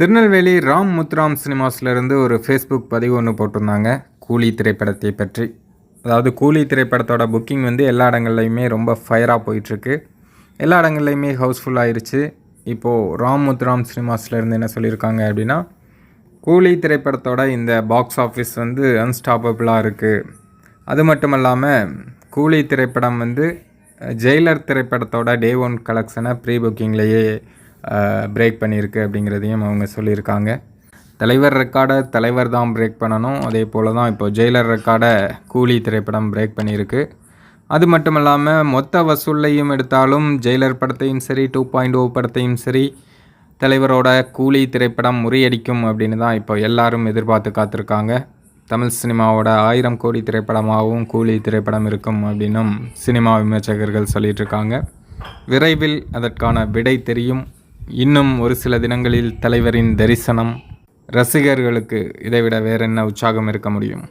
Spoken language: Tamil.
திருநெல்வேலி ராம் முத்ராம் சினிமாஸ்லேருந்து ஒரு ஃபேஸ்புக் பதிவு ஒன்று போட்டிருந்தாங்க. கூலி திரைப்படத்தை பற்றி. அதாவது கூலி திரைப்படத்தோட புக்கிங் வந்து எல்லா இடங்கள்லையுமே ரொம்ப ஃபயராக போயிட்டுருக்கு. எல்லா இடங்கள்லையுமே ஹவுஸ்ஃபுல் ஆயிடுச்சு இப்போது ராம் முத்துராம் சினிமாஸ்லேருந்து என்ன சொல்லியிருக்காங்க அப்படின்னா கூலி திரைப்படத்தோட இந்த பாக்ஸ் ஆஃபீஸ் வந்து அன்ஸ்டாப்பபிளாக இருக்குது அது மட்டும் இல்லாமல் கூலி திரைப்படம் வந்து ஜெயிலர் திரைப்படத்தோட டே ஒன் கலெக்ஷனை ப்ரீ புக்கிங்லேயே பிரேக் பண்ணியிருக்கு அப்படிங்கிறதையும் அவங்க சொல்லியிருக்காங்க. தலைவர் ரெக்கார்டை தலைவர் தான் பிரேக் பண்ணணும். அதே போல் தான் இப்போ ஜெயிலர் ரெக்கார்டை கூலி திரைப்படம் பிரேக் பண்ணியிருக்கு. அது மட்டும் இல்லாமல் மொத்த வசூல்லையும் எடுத்தாலும் ஜெயிலர் படத்தையும் சரி டூ பாயிண்ட் ஓ படத்தையும் சரி தலைவரோட கூலி திரைப்படம் முறியடிக்கும் அப்படின்னு தான் இப்போ எல்லாரும் எதிர்பார்த்து காத்திருக்காங்க. தமிழ் சினிமாவோட ஆயிரம் கோடி திரைப்படமாகவும் கூலி திரைப்படம் இருக்கும் அப்படின்னும் சினிமா விமர்சகர்கள் சொல்லிகிட்ருக்காங்க விரைவில் அதற்கான விடை தெரியும். இன்னும் ஒரு சில தினங்களில் தலைவரின் தரிசனம் ரசிகர்களுக்கு இதைவிட வேற என்ன உற்சாகம் இருக்க முடியும்?